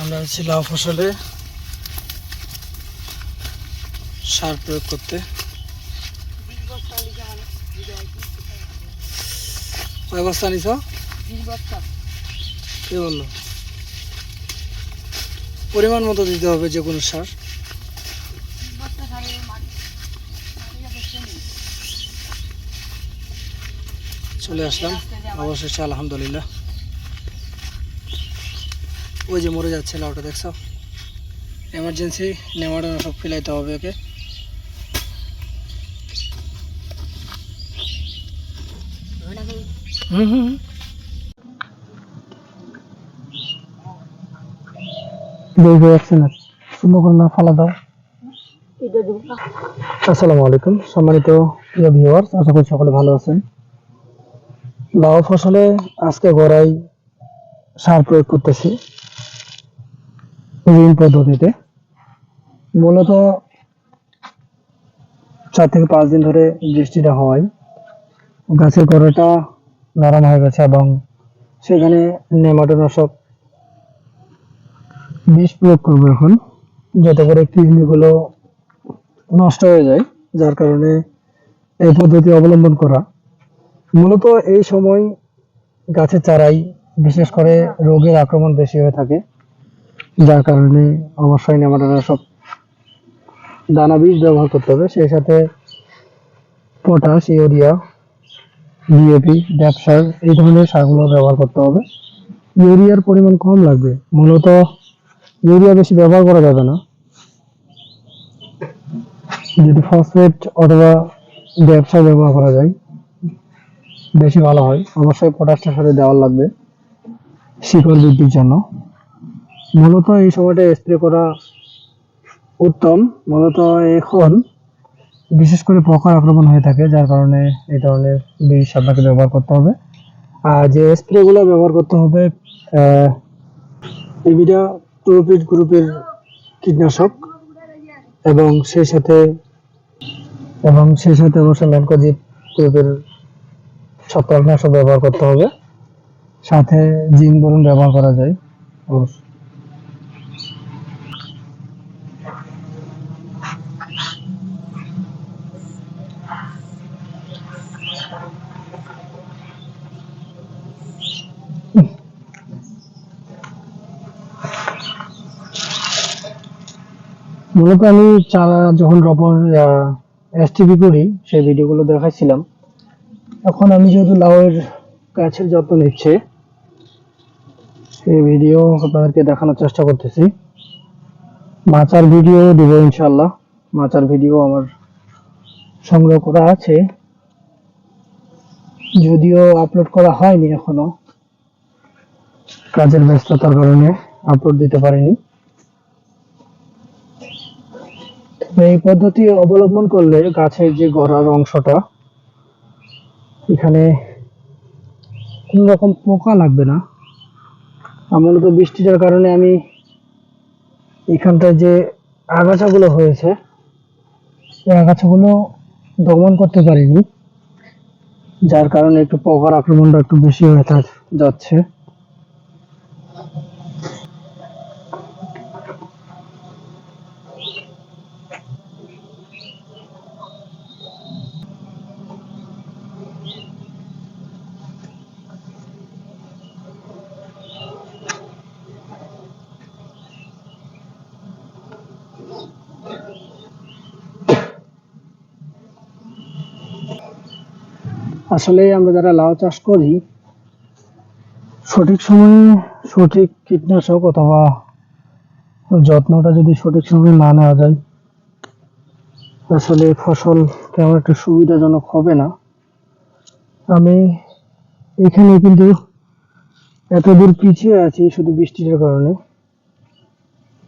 আমরা আছি লাউ ফসলে। সার প্রয়োগ করতে। কয় বস্তা নিছ কে বলল? পরিমাণ মতো দিতে হবে যে কোনো সার চলে আসলাম। অবশেষে আলহামদুলিল্লাহ। ওই যে মরে যাচ্ছে লাউটা দেখছ? এমার্জেন্সি নেওয়াটা সব ফেলাইতে হবে ওকে। হুম হুম হুম। যাচ্ছে না সুন্দর করে না ফালা দাও। আসসালামু আলাইকুম। সম্মানিত প্রিয় ভিউয়ার্স আশা করি সকলে ভালো আছেন। লাউ ফসলে আজকে গড়াই সার প্রয়োগ করতেছি ঋণ পদ্ধতিতে। মূলত চার থেকে পাঁচ দিন ধরে বৃষ্টিটা হওয়ায় গাছের গোড়াটা নরম হয়ে গেছে এবং সেখানে নেমাটোনাশক বিষ প্রয়োগ করব এখন, যাতে করে কৃমিগুলো নষ্ট হয়ে যায়, যার কারণে এই পদ্ধতি অবলম্বন করা মূলত এই সময় গাছের চারাই, বিশেষ করে রোগের আক্রমণ বেশি হয়ে থাকে, যার কারণে অবশ্যই নেমাটোনাশক দানা বীজ ব্যবহার করতে হবে। সেই সাথে পটাশ, ইউরিয়া ডিএপি ব্যবসার এই ধরনের সারগুলো ব্যবহার করতে হবে। ইউরিয়ার পরিমাণ কম লাগবে। মূলত ইউরিয়া বেশি ব্যবহার করা যাবে না। যদি ফসফেট অথবা ব্যবসা ব্যবহার করা যায় বেশি ভালো হয়। অবশ্যই পটাশটা সাথে দেওয়ার লাগবে। শিকড় বৃদ্ধির জন্য। মূলত এই সময়টা স্প্রে করা উত্তম। মূলত এখন বিশেষ করে পোকার আক্রমণ হয়ে থাকে, যার কারণে এই ধরনের বীজ আপনাকে ব্যবহার করতে হবে। আর যে স্প্রেগুলো ব্যবহার করতে হবে এবিডা প্রোপিড গ্রুপের কীটনাশক এবং সেই সাথে, এবং সেই সাথে অবশ্যই ম্যানকোজিপ গ্রুপের ছত্রাকনাশক ব্যবহার করতে হবে। সাথে জিন বরুণ ব্যবহার করা যায়। অবশ্যই মূলত আমি চারা যখন রোপণ এসটিভি করি, সেই ভিডিওগুলো দেখাইছিলাম। এখন আমি যেহেতু লাউয়ের গাছের যত্ন নিচ্ছে, সেই ভিডিও আপনাদেরকে দেখানোর চেষ্টা করতেছি। মাচার ভিডিও দিব ইনশাল্লাহ মাচার ভিডিও আমার সংগ্রহ করা আছে। যদিও আপলোড করা হয়নি এখনও। কাজের ব্যস্ততার কারণে আপলোড দিতে পারিনি। এই পদ্ধতি অবলম্বন করলে গাছের যে গড়ার অংশটা এখানে কোনো রকম পোকা লাগবে না। মূলত বৃষ্টিটার কারণে আমি এখানটায় যে আগাছাগুলো হয়েছে, সেই আগাছাগুলো দমন করতে পারিনি, যার কারণে একটু পোকার আক্রমণটা একটু বেশি হয়ে যাচ্ছে। আসলে আমরা যারা লাউ চাষ করি, সঠিক সময়ে সঠিক কীটনাশক অথবা যত্নটা যদি সঠিক সময়ে না নেওয়া যায়, আসলে ফসল তেমন একটা সুবিধাজনক হবে না। আমি এখানে কিন্তু এত দূর পিছিয়ে আছি শুধু বৃষ্টিটার কারণে।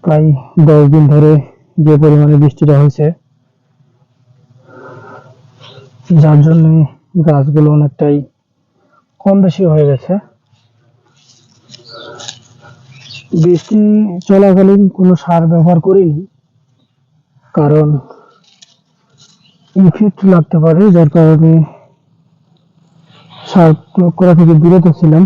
প্রায় দশ দিন ধরে যে পরিমাণে বৃষ্টিটা হয়েছে, যার জন্য গাছগুলো অনেকটাই কম বেশি হয়ে গেছে। বৃষ্টি চলাকালীন কোনো সার ব্যবহার করিনি, কারণ ইনফেক্ট লাগতে পারে, যার কারণে সার প্রয়োগ করা থেকে বিরত ছিলাম।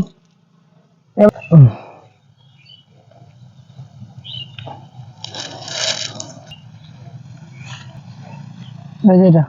উম, এই যে এটা